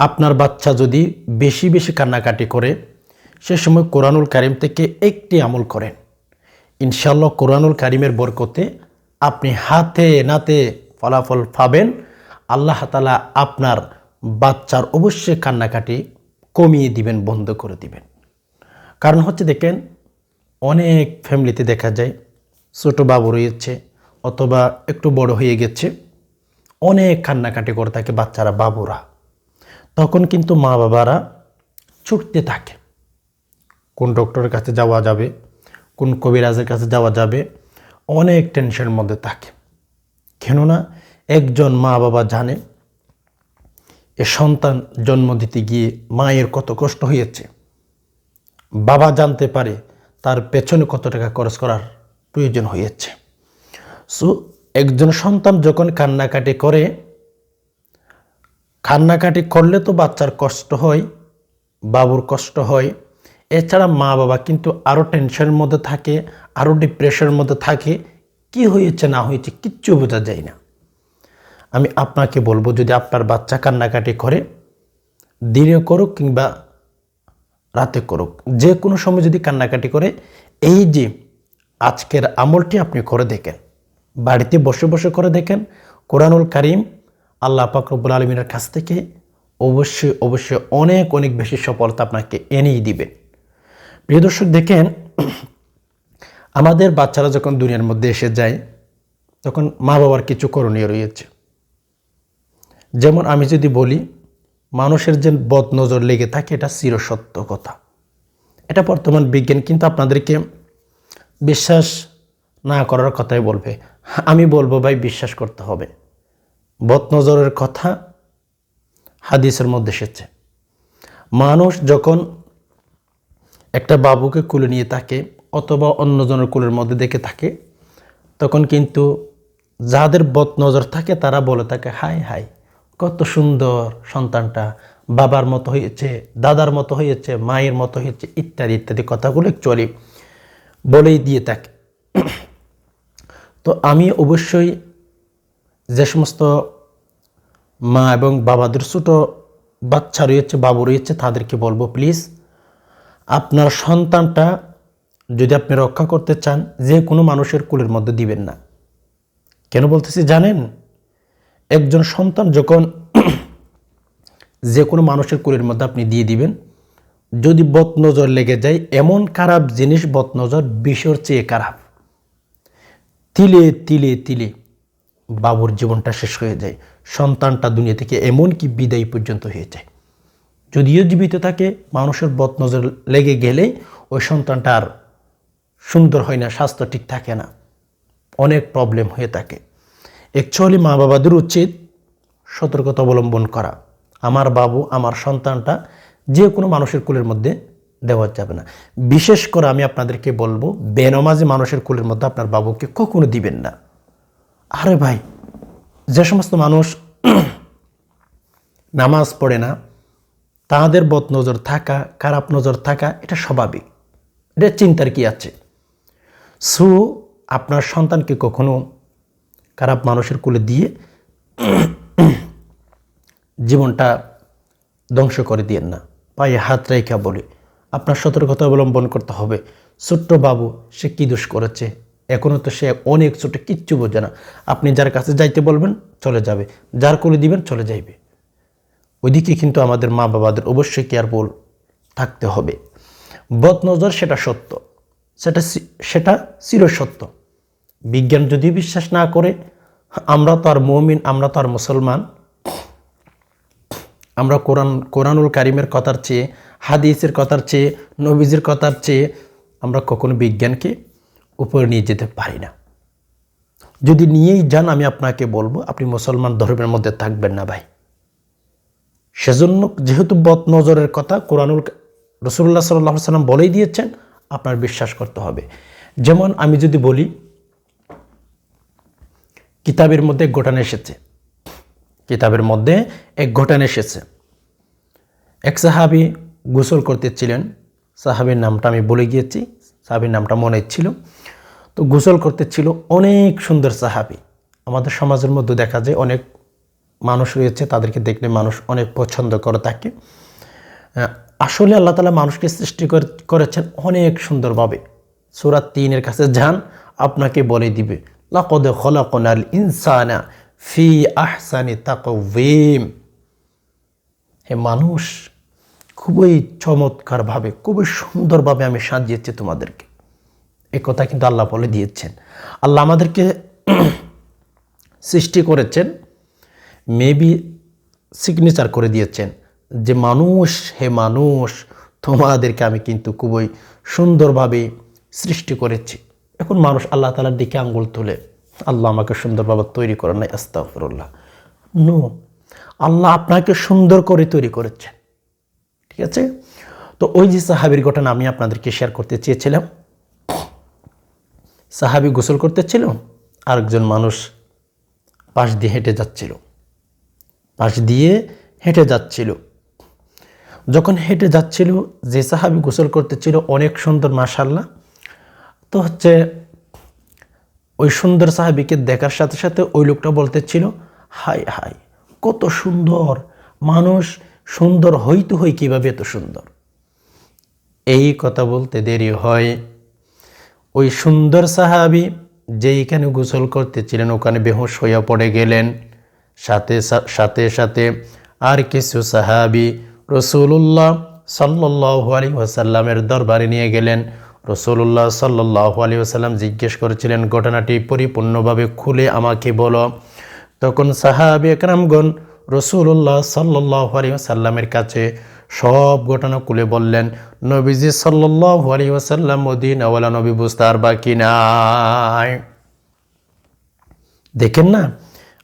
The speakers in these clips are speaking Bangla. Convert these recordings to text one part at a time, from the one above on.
আপনার বাচ্চা যদি বেশি বেশি কান্নাকাটি করে, সে সময় কোরআনুল কারিম থেকে একটি আমল করেন। ইনশাল্লাহ কোরআনুল কারিমের বরকতে আপনি হাতে নাতে ফলাফল পাবেন। আল্লাহ তালা আপনার বাচ্চার অবশ্যই কান্নাকাটি কমিয়ে দিবেন, বন্ধ করে দিবেন। কারণ হচ্ছে দেখেন, অনেক ফ্যামিলিতে দেখা যায়, ছোটো বাবু রয়েছে অথবা একটু বড় হয়ে গেছে, অনেক কান্নাকাটি করে থাকে বাচ্চারা, বাবুরা। তখন কিন্তু মা বাবারা ছুটতে থাকে। কোন ডক্টরের কাছে যাওয়া যাবে, কোন কবিরাজের কাছে যাওয়া যাবে, অনেক টেনশনের মধ্যে থাকে। কেননা একজন মা বাবা জানে, এ সন্তান জন্ম দিতে গিয়ে মায়ের কত কষ্ট হয়েছে। বাবা জানতে পারে তার পেছনে কত টাকা খরচ করার প্রয়োজন হয়েছে। সো একজন সন্তান যখন কান্নাকাটি করে কান্নাকাটি করলে তো বাচ্চার কষ্ট হয়, বাবুর কষ্ট হয়। এছাড়া মা বাবা কিন্তু আরও টেনশনের মধ্যে থাকে আরও ডিপ্রেশনের মধ্যে থাকে। কি হয়েছে, না হয়েছে, কিচ্ছু বোঝা যায় না। আমি আপনাকে বলব, যদি আপনার বাচ্চা কান্নাকাটি করে, দিনে করুক কিংবা রাতে করুক, যে কোনো সময় যদি কান্নাকাটি করে, এই যে আজকের আমলটি আপনি করে দেখেন, বাড়িতে বসে বসে করে দেখেন, কোরআনুল কারিম আল্লাহ পাকরবুল আলমিনের কাছ থেকে অবশ্যই অবশ্যই অনেক অনেক বেশি সফলতা আপনাকে এনেই দিবেন প্রিয় দর্শক, দেখেন, আমাদের বাচ্চারা যখন দুনিয়ার মধ্যে এসে যায়, তখন মা বাবার কিছু করণীয় রয়েছে। যেমন আমি যদি বলি, মানুষের যে বদ নজর লেগে থাকে, এটা চিরসত্য কথা। এটা বর্তমান বিজ্ঞান কিন্তু আপনাদেরকে বিশ্বাস না করার কথাই বলবে। আমি বলব ভাই, বিশ্বাস করতে হবে। বদনজরের কথা হাদিসের মধ্যে এসেছে। মানুষ যখন একটা বাবুকে কুলে নিয়ে থাকে অথবা অন্যজনের কুলের মধ্যে দেখে থাকে, তখন কিন্তু যাদের বদ নজর থাকে তারা বলে থাকে হাই হাই কত সুন্দর সন্তানটা, বাবার মতো হয়েছে, দাদার মতো হয়েছে, মায়ের মতো হয়েছে, ইত্যাদি ইত্যাদি কথাগুলো অ্যাকচুয়ালি বলেই দিয়ে থাকে। তো আমি অবশ্যই যে সমস্ত মা এবং বাবাদের ছোটো বাচ্চা রয়েছে, বাবু রয়েছে, তাদেরকে বলব প্লিজ আপনার সন্তানটা যদি আপনি রক্ষা করতে চান, যে কোনো মানুষের কুলের মধ্যে দিবেন না। কেন বলতেছি, জানেন? একজন সন্তান যখন যে কোনো মানুষের কুলের মধ্যে আপনি দিয়ে দিবেন, যদি বদনজর লেগে যায়, এমন খারাপ জিনিস বদনজর বিষর চেয়ে খারাপ। তিলে তিলে তিলে বাবুর জীবনটা শেষ হয়ে যায়। সন্তানটা দুনিয়া থেকে এমন কি বিদায় পর্যন্ত হয়ে যায় যদিও জীবিত থাকে, মানুষের বদনজর লেগে গেলে ওই সন্তানটা আর সুন্দর হয় না, স্বাস্থ্য ঠিক থাকে না। অনেক প্রবলেম হয়ে থাকে। অ্যাকচুয়ালি মা বাবাদের উচিত সতর্কতা অবলম্বন করা। আমার বাবু, আমার সন্তানটা যে কোনো মানুষের কুলের মধ্যে দেওয়া যাবে না। বিশেষ করে আমি আপনাদেরকে বলব, বেনমাজি মানুষের কুলের মধ্যে আপনার বাবুকে কখনো দিবেন না। আরে ভাই যে সমস্ত মানুষ নামাজ পড়ে না, তাদের বদ নজর থাকা, খারাপ নজর থাকা, এটা স্বাভাবিক। এটা চিন্তার কি আছে? সো আপনার সন্তানকে কখনো খারাপ মানুষের কুলে দিয়ে জীবনটা ধ্বংস করে দিয়েন না। পায়ে হাত রেখা বলে, আপনার সতর্কতা অবলম্বন করতে হবে। ছোট্ট বাবু, সে কী দোষ করেছে? এখনও তো সে অনেক ছোট, কিচ্ছু বোঝে না। আপনি যার কাছে যাইতে বলবেন, চলে যাবে। যার করে দিবেন, চলে যাইবে। ওইদিকে কিন্তু আমাদের মা বাবাদের অবশ্যই কেয়ারফুল থাকতে হবে। বদনজর সেটা সত্য। সেটা সেটা চিরসত্য। বিজ্ঞান যদি বিশ্বাস না করে, আমরা তো আর মমিন, আমরা তো আর মুসলমান। আমরা কোরআন, কোরআনুল কারিমের কথার চেয়ে, হাদিসের কথার চেয়ে, নবীজের কথার চেয়ে, আমরা কখনো বিজ্ঞানকে উপরে নিয়ে যেতে পারি না। যদি নিয়েই যান, আমি আপনাকে বলব, আপনি মুসলমান ধর্মের মধ্যে থাকবেন না ভাই। সেজন্য যেহেতু বদ নজরের কথা কোরআনুল রসুল্লাহ সাল্লাহ সাল্লাম বলেই দিয়েছেন, আপনার বিশ্বাস করতে হবে। যেমন আমি যদি বলি, কিতাবের মধ্যে গোটান এসেছে। কিতাবের মধ্যে এক ঘটনা এসেছে। এক সাহাবি গোসল করতেছিলেন সাহাবির নামটা আমি বলে গিয়েছি। সাহাবির নামটা মনে ছিল। তো গোসল করতেছিল অনেক সুন্দর সাহাবি। আমাদের সমাজের মধ্যে দেখা যায় অনেক মানুষ রয়েছে, তাদেরকে দেখলে মানুষ অনেক পছন্দ করে থাকে আসলে আল্লাহ তালা মানুষকে সৃষ্টি করে- করেছেন অনেক সুন্দরভাবে। সুরাত তিনের কাছে যান, আপনাকে বলে দিবে, লাকদ খলাকনাল ইনসানা ফি আহসানি তাকওয়িম। হে মানুষ, খুবই চমৎকারভাবে, খুবই সুন্দরভাবে আমি সাজিয়েছি তোমাদেরকে। এ কথা কিন্তু আল্লাহ বলে দিয়েছেন। আল্লাহ আমাদেরকে সৃষ্টি করেছেন মেবি সিগনেচার করে দিয়েছেন যে, মানুষ, হে মানুষ, তোমাদেরকে আমি কিন্তু খুবই সুন্দরভাবে সৃষ্টি করেছি। এখন মানুষ আল্লাহ তালার দিকে আঙ্গুল তুলে, আল্লাহ আমাকে সুন্দরভাবে তৈরি করে নাই আস্তাফরুল্লাহ নো আল্লাহ আপনাকে সুন্দর করে তৈরি করেছেন। ঠিক আছে? তো ওই যে সাহাবির ঘটনা আমি আপনাদেরকে শেয়ার করতে চেয়েছিলাম। সাহাবি গোসল করতেছিল, আরেকজন মানুষ পাশ দিয়ে হেঁটে যাচ্ছিল। পাশ দিয়ে হেঁটে যাচ্ছিল। যখন হেঁটে যাচ্ছিল, যে সাহাবি গোসল করতেছিল, অনেক সুন্দর মাশাল্লাহ তো হচ্ছে, ওই সুন্দর সাহাবিকে দেখার সাথে সাথে ওই লোকটা বলতেছিল হাই হাই কত সুন্দর, মানুষ সুন্দর হইতে হই কীভাবে এত সুন্দর? এই কথা বলতে দেরি হয়। ওই সুন্দর সাহাবি যেইখানে গোসল করতেছিলেন, ওখানে বেহুশ হইয়া পড়ে গেলেন। সাথে সাথে সাথে আর কিছু সাহাবি রসুল্লাহ সাল্লাহ আলী ওয়াসাল্লামের দরবারে নিয়ে গেলেন। রসুল্লাহ সাল্লাহ আলী ওয়াসাল্লাম জিজ্ঞেস করেছিলেন, ঘটনাটি পরিপূর্ণভাবে খুলে আমাকে বলো। তখন সাহাবি একরামগণ রসুল্লাহ সাল্লাহ আলী ওয়াসাল্লামের কাছে সব ঘটনা খুলে বললেন, নবীজি সাল্লাহ আলী ওয়াসাল্লাম মদিন আওয়ালা নবী বুঝতে আর বাকি নাই। দেখেন না,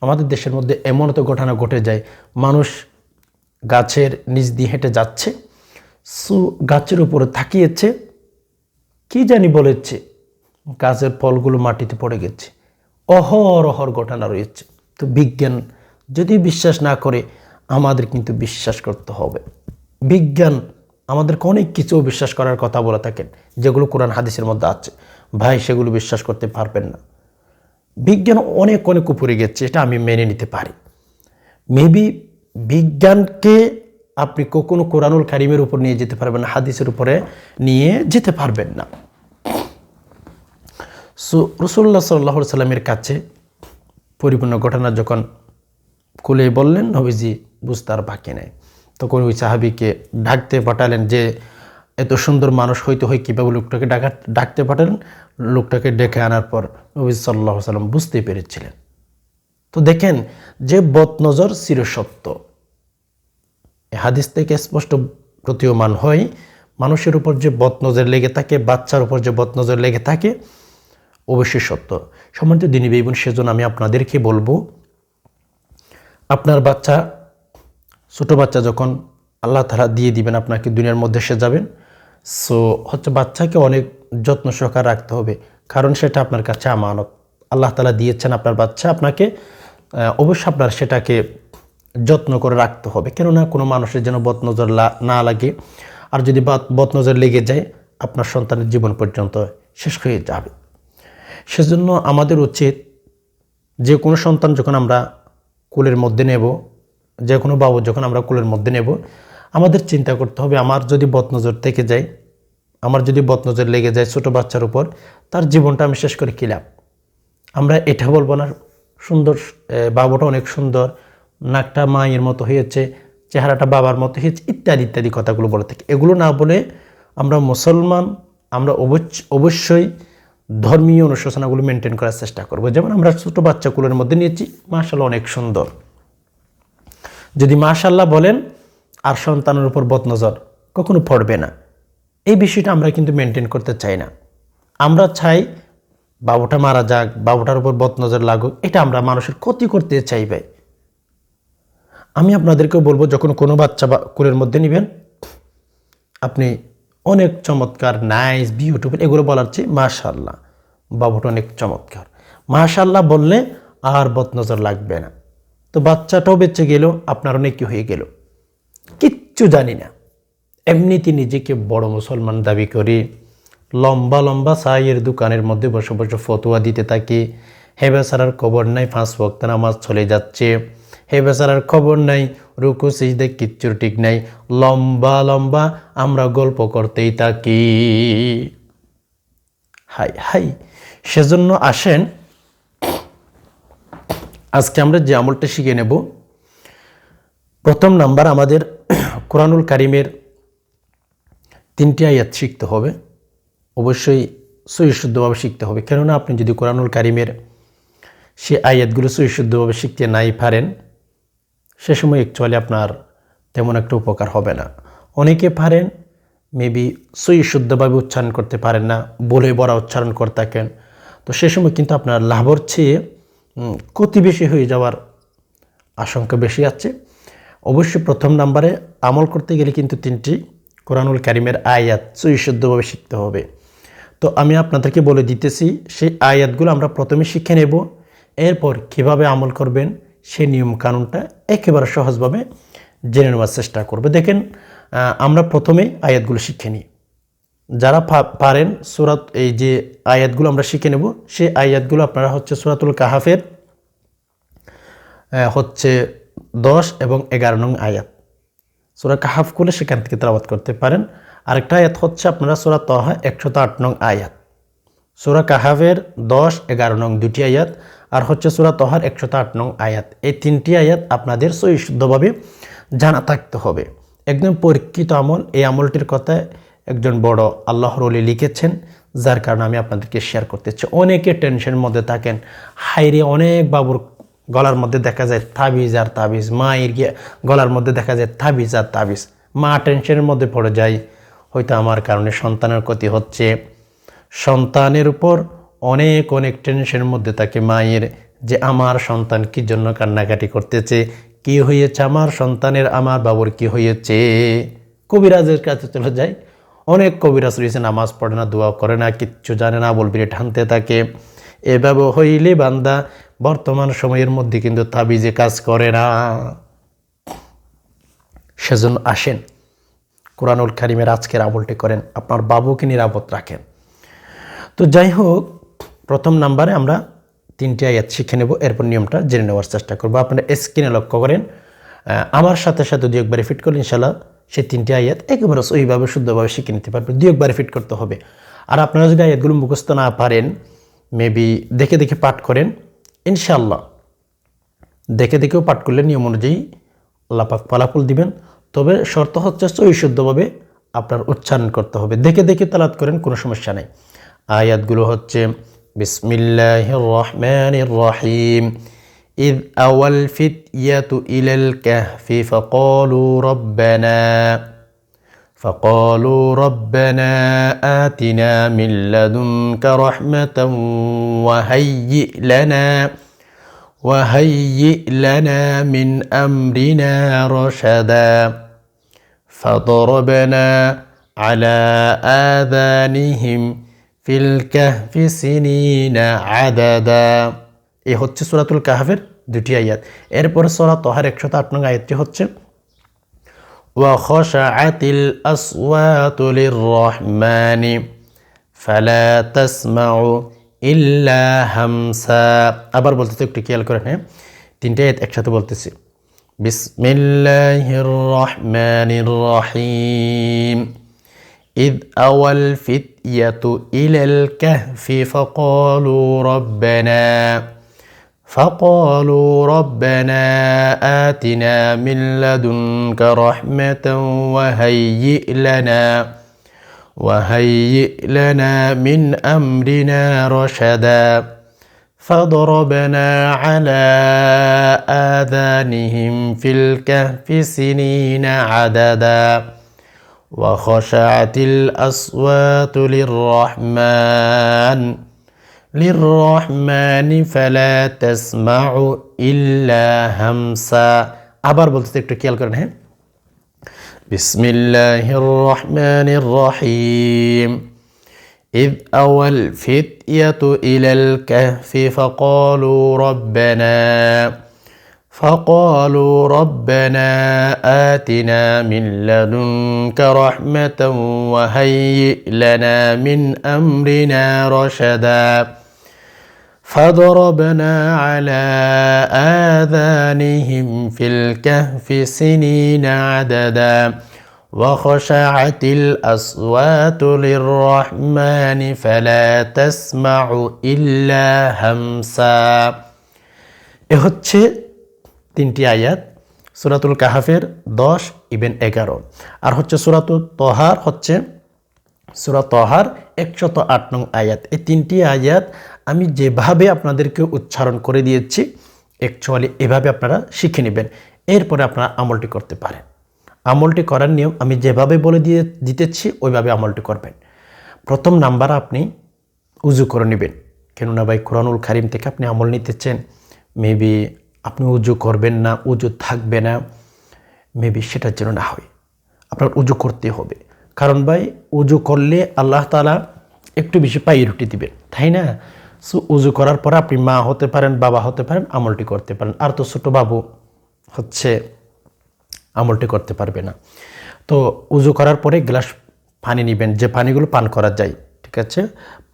আমাদের দেশের মধ্যে এমন তো ঘটনা ঘটে যায়, মানুষ গাছের নিচ দিয়ে হেঁটে যাচ্ছে, সো গাছের উপরে থাকিয়েছে, কি জানি বলেছে, গাছের ফলগুলো মাটিতে পড়ে গেছে অহর অহর ঘটনা রয়েছে। তো বিজ্ঞান যদি বিশ্বাস না করে, আমাদের কিন্তু বিশ্বাস করতে হবে। বিজ্ঞান আমাদেরকে অনেক কিছু বিশ্বাস করার কথা বলে থাকেন, যেগুলো কোরআন হাদিসের মধ্যে আছে। ভাই, সেগুলো বিশ্বাস করতে পারবেন না। বিজ্ঞান অনেক অনেক উপরে গেছে, এটা আমি মেনে নিতে পারি। মেবি বিজ্ঞানকে আপনি কখনো কোরআনুল কারিমের উপর নিয়ে যেতে পারবেন না, হাদিসের উপরে নিয়ে যেতে পারবেন না। সো রসুল্লাহ সাল্লাহ সাল্লামের কাছে পরিপূর্ণ ঘটনা যখন খুলে বললেন, নবীজি বুঝতে আর বাকি নেই। তখন ওই সাহাবিকে ডাকতে পাঠালেন যে, এত সুন্দর মানুষ হইতে হয় কীভাবে লোকটাকে ডাকা ডাকতে পাঠালেন? লোকটাকে ডেকে আনার পর নবী সাল্লাহ সাল্লাম বুঝতে পেরেছিলেন। তো দেখেন যে বদনজর চিরসত্য। হাদিস থেকে স্পষ্ট প্রতীয়মান হয়, মানুষের উপর যে বদনজর লেগে থাকে, বাচ্চার উপর যে বদনজর লেগে থাকে, অবশ্যই সত্য। সম্মানিত দিনী বেবন সেজন্য আমি আপনাদেরকে বলব, আপনার বাচ্চা ছোটো বাচ্চা যখন আল্লাহ তালা দিয়ে দিবেন, আপনাকে দুনিয়ার মধ্যে সে যাবেন। সো হচ্ছে বাচ্চাকে অনেক যত্ন সহকার রাখতে হবে, কারণ সেটা আপনার কাছে আমানত। আল্লাহ তালা দিয়েছেন আপনার বাচ্চা, আপনাকে অবশ্যই আপনার সেটাকে যত্ন করে রাখতে হবে। কেননা কোনো মানুষের যেন বদনজর না লাগে। আর যদি বদনজর লেগে যায়, আপনার সন্তানের জীবন পর্যন্ত শেষ হয়ে যাবে। সেজন্য আমাদের উচিত যে কোনো সন্তান যখন আমরা কুলের মধ্যে নেব যে কোনো বাবু যখন আমরা কুলের মধ্যে নেব, আমাদের চিন্তা করতে হবে, আমার যদি বদনজর থেকে যায়, আমার যদি বদনজর লেগে যায় ছোটো বাচ্চার উপর, তার জীবনটা আমি শেষ করে কী লাভ? আমরা এটা বলব না, সুন্দর বাবুটা অনেক সুন্দর, নাকটা মায়ের মতো হয়েছে, চেহারাটা বাবার মতো হয়েছে, ইত্যাদি ইত্যাদি কথাগুলো বলে থাকি। এগুলো না বলে আমরা মুসলমান, আমরা অবশ্য- অবশ্যই ধর্মীয় অনুশোচনাগুলো মেনটেন করার চেষ্টা করব। যেমন আমরা ছোটো বাচ্চাগুলোর মধ্যে নিয়েছি মাশাল্লাহ অনেক সুন্দর। যদি মাশাল্লাহ বলেন, আর সন্তানের উপর বদনজর কখনো পড়বে না। এই বিষয়টা আমরা কিন্তু মেনটেন করতে চাই না। আমরা চাই বাবুটা মারা যাক, বাবুটার উপর বদনজর লাগুক, এটা আমরা মানুষের ক্ষতি করতে চাই ভাই। আমি আপনাদেরকেও বলব, যখন কোনো বাচ্চা বা কোলের মধ্যে নেবেন, আপনি অনেক চমৎকার নাইস বিউটিফুল এগুলো বলার চেয়ে মাশাল্লাহ বাবুটা অনেক চমৎকার। মাশাল্লাহ বললে আর বদনজর লাগবে না। তো বাচ্চাটাও বেঁচে গেল, আপনার অনেক কি হয়ে গেল। কিচ্ছু জানি না। এমনিতে নিজেকে বড় মুসলমান দাবি করে। লম্বা লম্বা সাইয়ের দোকানের মধ্যে বসে বসে ফতোয়া দিতে থাকি। হে সারার খবর নাই, পাঁচ ওয়াক্ত নামাজ চলে যাচ্ছে। হে বেচারার খবর নাই, রুকু, সিজদে কিচ্ছুর ঠিক নাই। লম্বা লম্বা আমরা গল্প করতেই থাকি। হাই হাই, সেজন্য আসেন আজকে আমরা যে আমলটা শিখে নেব, প্রথম নাম্বার আমাদের কোরআনুল কারিমের তিনটি আয়াত শিখতে হবে। অবশ্যই সুশুদ্ধভাবে শিখতে হবে। কেননা আপনি যদি কোরআনুল কারিমের সে আয়াতগুলো সুশুদ্ধভাবে শিখতে নাই পারেন, সে সময় অ্যাকচুয়ালি আপনার তেমন একটা উপকার হবে না। অনেকে পারেন মেবি সুশুদ্ধভাবে উচ্চারণ করতে পারেন না, বলে বড়া উচ্চারণ করে থাকেন। তো সে সময় কিন্তু আপনার লাভর চেয়ে ক্ষতি বেশি হয়ে যাওয়ার আশঙ্কা বেশি আছে। অবশ্যই প্রথম নাম্বারে আমল করতে গেলে কিন্তু তিনটি কোরআনুল কারিমের আয়াত সুশুদ্ধভাবে শিখতে হবে। তো আমি আপনাদেরকে বলে দিতেছি, সেই আয়াতগুলো আমরা প্রথমে শিখে নেব, এরপর কীভাবে আমল করবেন, সেই নিয়ম কানুনটা একেবারে সহজভাবে জেনে নেওয়ার চেষ্টা করবে। দেখেন আমরা প্রথমে আয়াতগুলো শিখে নিই। যারা পারেন সুরাত, এই যে আয়াতগুলো আমরা শিখে নেব, সেই আয়াতগুলো আপনারা হচ্ছে সুরাতুল কাহাফের হচ্ছে দশ এবং এগারো নং আয়াত। সুরা কাহাফ করলে সেখান থেকে তেলাওয়াত করতে পারেন। আরেকটা আয়াত হচ্ছে আপনারা সুরা তহা একশত আট নং আয়াত। সুরা কাহাফের দশ, এগারো নং দুটি আয়াত আর হচ্ছে সুরা তহার একশত আট নং আয়াত। এই তিনটি আয়াত আপনাদের সহিশুদ্ধভাবে জানা থাকতে হবে। একদম পরীক্ষিত আমল, এই আমলটির কথায় একজন বড় আল্লাহর অলি লিখেছেন, যার কারণে আমি আপনাদেরকে শেয়ার করতে চাই। অনেকে টেনশনের মধ্যে থাকেন। হাইরে অনেক বাবুর গলার মধ্যে দেখা যায় তাবিজ আর তাবিজ, মায়ের গিয়ে গলার মধ্যে দেখা যায় তাবিজ আর তাবিজ। মা টেনশনের মধ্যে পড়ে যায়। হয়তো আমার কারণে সন্তানের ক্ষতি হচ্ছে। সন্তানের উপর অনেক অনেক টেনশনের মধ্যে থাকে মায়ের, যে আমার সন্তান কি জন্য কান্নাকাটি করতেছে? কি হয়েছে আমার সন্তানের? আমার বাবুর কি হয়েছে? কবিরাজের কাছে চলে যায়। অনেক কবিরাজ রয়েছে নামাজ পড়ে না, দোয়া করে না, কিচ্ছু জানে না বলবিরে ঠানতে থাকে। এভাবে হইলে বান্দা বর্তমান সময়ের মধ্যে কিন্তু তাবিজে কাজ করে না। সেজন্য আসেন, কোরআনুল কারিমের আজকের আমলটি করেন, আপনার বাবুকে নিরাপদ রাখেন। তো যাই হোক, প্রথম নাম্বারে আমরা তিনটি আয়াত শিখে নেব, এরপর নিয়মটা জেনে নেওয়ার চেষ্টা করব। আপনারা স্ক্রিনে লক্ষ্য করেন আমার সাথে সাথে দু একবারে ফিট করলে ইনশাল্লাহ সেই তিনটি আয়াত একেবারে ওইভাবে শুদ্ধভাবে শিখে নিতে পারবেন দু একবারে ফিট করতে হবে। আর আপনারা যদি আয়াতগুলো মুখস্থ না পারেন মেবি দেখে দেখে পাঠ করেন ইনশাল্লাহ দেখে দেখেও পাঠ করলে নিয়ম অনুযায়ী আল্লাপাক ফলাফল দিবেন। তবে শর্ত হচ্ছে সহি শুদ্ধভাবে আপনার উচ্চারণ করতে হবে। দেখে দেখে তালাত করেন, কোনো সমস্যা নেই। আয়াতগুলো হচ্ছে বিসমিল্লাহ রহমান রহিম। إذ أوى الفتية إلى الكهف فقالوا ربنا فقالوا ربنا آتنا من لدنك رحمة وهيئ لنا وهيئ لنا من أمرنا رشدا فضربنا على آذانهم في الكهف سنين عددا. إيه هتشي سورة الكهف؟ দুটি আয়াত এরপর সূরা তহার একশত আট নং আয়াতটি হচ্ছে وخشعت الأصوات للرحمن فلا تسمع إلا همسا আবার বলতে তো একটু খেয়াল করেন হ্যাঁ তিনটে আয়াত একসাথে বলতেছি বিসমিল্লাহির রহমানির রহিম إذ أوى الفتية إلى الكهف فقالوا ربنا فقالوا ربنا آتنا من لدنك رحمة وهيئ لنا وهيئ لنا من أمرنا رشدا فضربنا على آذانهم في الكهف سنين عددا وخشعت الأصوات للرحمن. للرحمن فلا تسمع إلا همسا আবার বলতে একটু খেয়াল করেন হ্যাঁ بسم الله الرحمن الرحيم إذ أوى الفتية إلى الكهف فقالوا ربنا فقالوا ربنا آتنا من لدنك رحمة وهيئ لنا من أمرنا رشدا فضربنا على آذانهم في الكهف سنين عددا وخشعت الأصوات للرحمن فلا تسمع إلا همسا এ হচ্ছে তিনটি আয়াত সুরাতুল কাহাফের দশ ইবেন এগারো আর হচ্ছে সুরাতুল তহার হচ্ছে সুরা তহার একশত আট নং আয়াত এই তিনটি আয়াত আমি যেভাবে আপনাদেরকে উচ্চারণ করে দিয়েছি অ্যাকচুয়ালি এভাবে আপনারা শিখে নেবেন। এরপরে আপনারা আমলটি করতে পারেন। আমলটি করার নিয়ম আমি যেভাবে বলে দিয়ে দিতেছি, ওইভাবে আমলটি করবেন। প্রথম নাম্বার আপনি উজু করে নেবেন। কেননা ভাই, কোরআনুল কারিম থেকে আপনি আমল নিতেছেন মেবি আপনি উজু করবেন না, উজু থাকবে না মেবি সেটার জন্য না হয়। আপনার উজু করতে হবে। কারণ ভাই, উজু করলে আল্লাহ তালা একটু বেশি রুটি দিবেন, তাই না? সো উজু করার পরে আপনি মা হতে পারেন, বাবা হতে পারেন, আমলটি করতে পারেন। আর তো ছোটো বাবু হচ্ছে আমলটি করতে পারবে না। তো উজু করার পরে গ্লাস পানি নেবেন, যে পানিগুলো পান করা যায়, ঠিক আছে?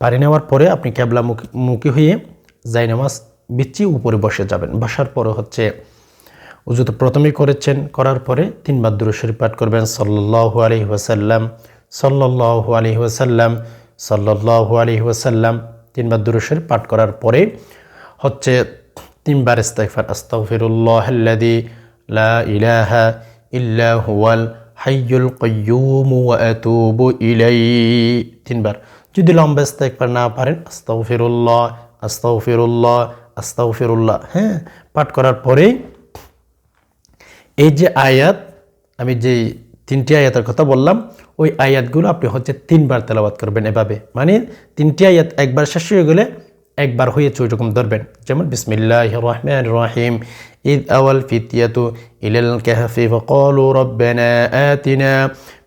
পানি নেওয়ার পরে আপনি ক্যাবলা মুখী মুখী হয়ে যাই নামাজ বিচ্ছি উপরে বসে যাবেন। বসার পরে হচ্ছে উজু তো প্রথমেই করেছেন, করার পরে তিনবার দূর শরীফ পাঠ করবেন সাল্লাহু আলহি ওয়াসাল্লাম সাল্লাহু আলহি ওয়াসাল্লাম সাল্লাহু আলহি ওয়াসাল্লাম তিনবার দূর পাঠ করার পরে হচ্ছে তিনবার ইস্তাগফার আস্তাগফিরুল্লাহ আল্লাযী লা ইলাহা ইল্লা হাইয়ুল কাইয়্যুম ওয়া তিনবার। যদি লম্বা ইস্তাগফার না পারেন, আস্তাগফিরুল্লাহ আস্তাগফিরুল্লাহ আস্তাগফিরুল্লাহ হ্যাঁ পাঠ করার পরে এই যে আয়াত, আমি যেই তিনটি আয়াতের কথা বললাম ওই আয়াতগুলো আপনি হচ্ছে তিনবার তেলাবাত করবেন এভাবে মানে তিনটি আয়াত একবার শেষ হয়ে গেলে একবার হয়েছে ওই রকম ধরবেন যেমন বিসমিল্লাহ রহমান রহিম ঈদ আওয়াল ফিতিয়াতু ইলাল কাহফি فقالوا ربنا آتنا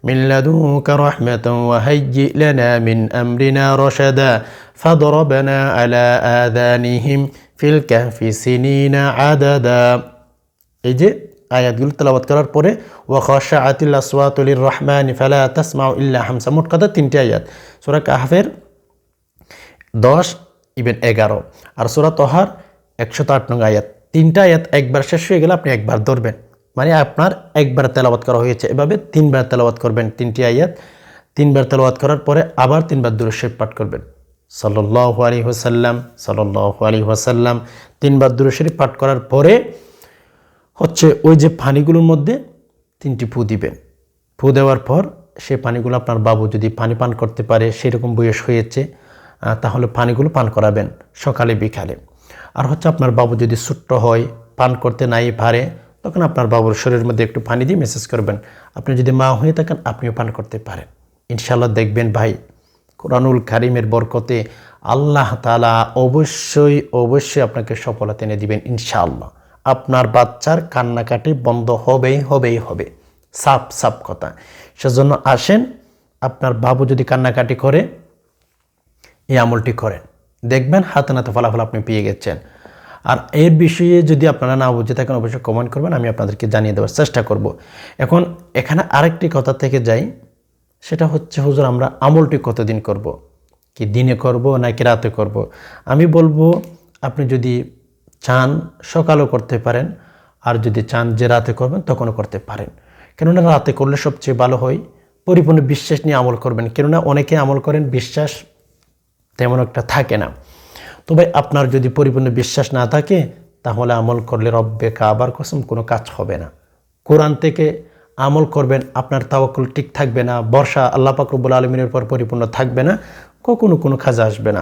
من لدنك رحمة وهيئ لنا من أمرنا رشدا فضربنا على آذانهم في الكهف سنين عددا এই যে আয়াতগুলো তেলাবাত করার পরে ওয়াখশা আতিল আসওয়াতুলির রহমান ফালা তাসমাউ ইল্লা হামসা। মোট কথা তিনটি আয়াত। সূরা কাহফের দশ ইভেন এগারো। আর সূরা তহার একশত আট নং আয়াত। তিনটা আয়াত একবার শেষ হয়ে গেলে আপনি একবার ধরবেন। মানে আপনার একবার তেলাবাত করা হয়েছে। এভাবে তিনবার তেলাবাত করবেন তিনটি আয়াত। তিনবার তেলাবাত করার পরে আবার তিনবার দূরশেপ পাঠ করবেন। সাল্লাহ আলী ওসাল্লাম সাল্লাহ আলী ওসাল্লাম তিনবার দূরশরীফ পাঠ করার পরে হচ্ছে ওই যে পানিগুলোর মধ্যে তিনটি ফু দিবেন। ফু দেওয়ার পর সে পানিগুলো আপনার বাবু যদি পানি পান করতে পারে, সেরকম বয়স হয়েছে তাহলে পানিগুলো পান করাবেন সকালে, বিকালে। আর হচ্ছে আপনার বাবু যদি ছোট্ট হয়, পান করতে নাই পারে, তখন আপনার বাবুর শরীরের মধ্যে একটু পানি দিয়ে মেসেজ করবেন। আপনি যদি মা হয়ে থাকেন, আপনিও পান করতে পারেন। ইনশাল্লাহ দেখবেন ভাই, কোরআনুল কারিমের বরকতে আল্লাহ তালা অবশ্যই অবশ্যই আপনাকে সফলতা এনে দিবেন ইনশাআল্লাহ। আপনার বাচ্চার কান্নাকাটি বন্ধ হবেই হবেই, হবে। সাপ সাপ কথা। সেজন্য আসেন, আপনার বাবু যদি কান্নাকাটি করে, এই আমলটি করেন। দেখবেন হাতে নাতে ফলাফল আপনি পেয়ে গেছেন। আর এর বিষয়ে যদি আপনারা না বুঝে থাকেন, অবশ্যই কমেন্ট করবেন, আমি আপনাদেরকে জানিয়ে দেওয়ার চেষ্টা করব। এখন এখানে আরেকটি কথা থেকে যাই, সেটা হচ্ছে, হুজুর, আমরা আমলটি কতদিন করব। কি দিনে করব নাকি রাতে করব। আমি বলব, আপনি যদি চান সকালও করতে পারেন, আর যদি চান যে রাতে করবেন তখনও করতে পারেন। কেননা রাতে করলে সবচেয়ে ভালো হয়, পরিপূর্ণ বিশ্বাস নিয়ে আমল করবেন। কেননা অনেকে আমল করেন, বিশ্বাস তেমন একটা থাকে না। তবে আপনার যদি পরিপূর্ণ বিশ্বাস না থাকে, তাহলে আমল করলে রব্বে কাবার কসম কোনো কাজ হবে না। কোরআন থেকে আমল করবেন, আপনার তাওয়াক্কুল ঠিক থাকবে না, বর্ষা আল্লাহ পাকরবুল আলমিনের পর পরিপূর্ণ থাকবে না, কখনো কোনো কাজ আসবে না।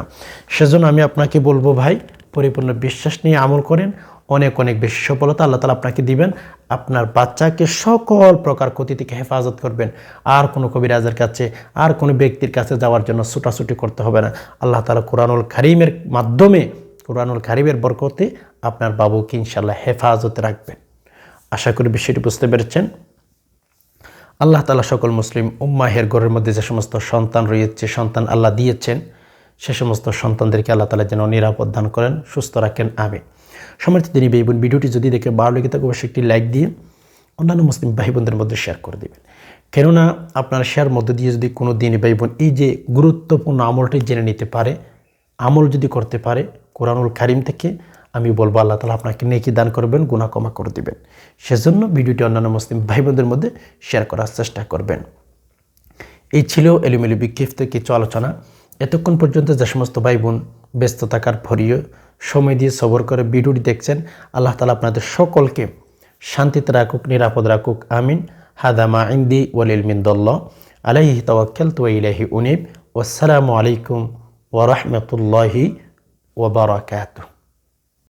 সেজন্য আমি আপনাকে বলব ভাই পরিপূর্ণ বিশ্বাস নিয়ে আমল করেন। অনেক অনেক বেশি সফলতা আল্লাহ তালা আপনাকে দিবেন। আপনার বাচ্চাকে সকল প্রকার ক্ষতি থেকে হেফাজত করবেন। আর কোনো কবিরাজের কাছে, আর কোনো ব্যক্তির কাছে যাওয়ার জন্য ছুটাছুটি করতে হবে না। আল্লাহ তালা কোরআনুল কারিমের মাধ্যমে, কোরআনুল কারিমের বরকতে আপনার বাবুকে ইনশাল্লাহ হেফাজতে রাখবেন। আশা করি বিষয়টি বুঝতে পেরেছেন। আল্লাহ তালা সকল মুসলিম উম্মাহের ঘরের মধ্যে যে সমস্ত সন্তান রয়েছে, সন্তান আল্লাহ দিয়েছেন সে সমস্ত সন্তানদেরকে আল্লাহ তালা যেন নিরাপদ দান করেন, সুস্থ রাখেন আমি সমর্থিত ভাই বোন, ভিডিওটি যদি দেখে ভালো লেগে থাকে, অবশ্যই একটি লাইক দিয়ে অন্যান্য মুসলিম ভাই বোনদের মধ্যে শেয়ার করে দেবেন। কেননা আপনার শেয়ার মধ্যে দিয়ে যদি কোনো দিনী ভাই বোন এই যে গুরুত্বপূর্ণ আমলটি জেনে নিতে পারে, আমল যদি করতে পারে, কোরআনুল কারিম থেকে, আমি বলব আল্লাহ তালা আপনাকে নেকি দান করবেন গুণা কমা করে দিবেন। সেজন্য ভিডিওটি অন্যান্য মুসলিম ভাই বোনদের মধ্যে শেয়ার করার চেষ্টা করবেন। এই ছিল এলিমেলি বিক্ষিপ্ত কিছু আলোচনা। এতক্ষণ পর্যন্ত যে সমস্ত ভাই বোন ব্যস্ত থাকার ভরিয়ে সময় দিয়ে সবর করে ভিডিওটি দেখছেন, আল্লাহ তালা আপনাদের সকলকে শান্তিতে রাখুক, নিরাপদ রাখুক, আমিন। হাদামা ইন্দি ওয়ালিল মিন্দল্লা আলাইহি তওয়াক্কাল তু ইলাহি উনিব। ওয়াসসালামু আলাইকুম ওয়া রাহমাতুল্লাহি ওয়া বারাকাতুহু।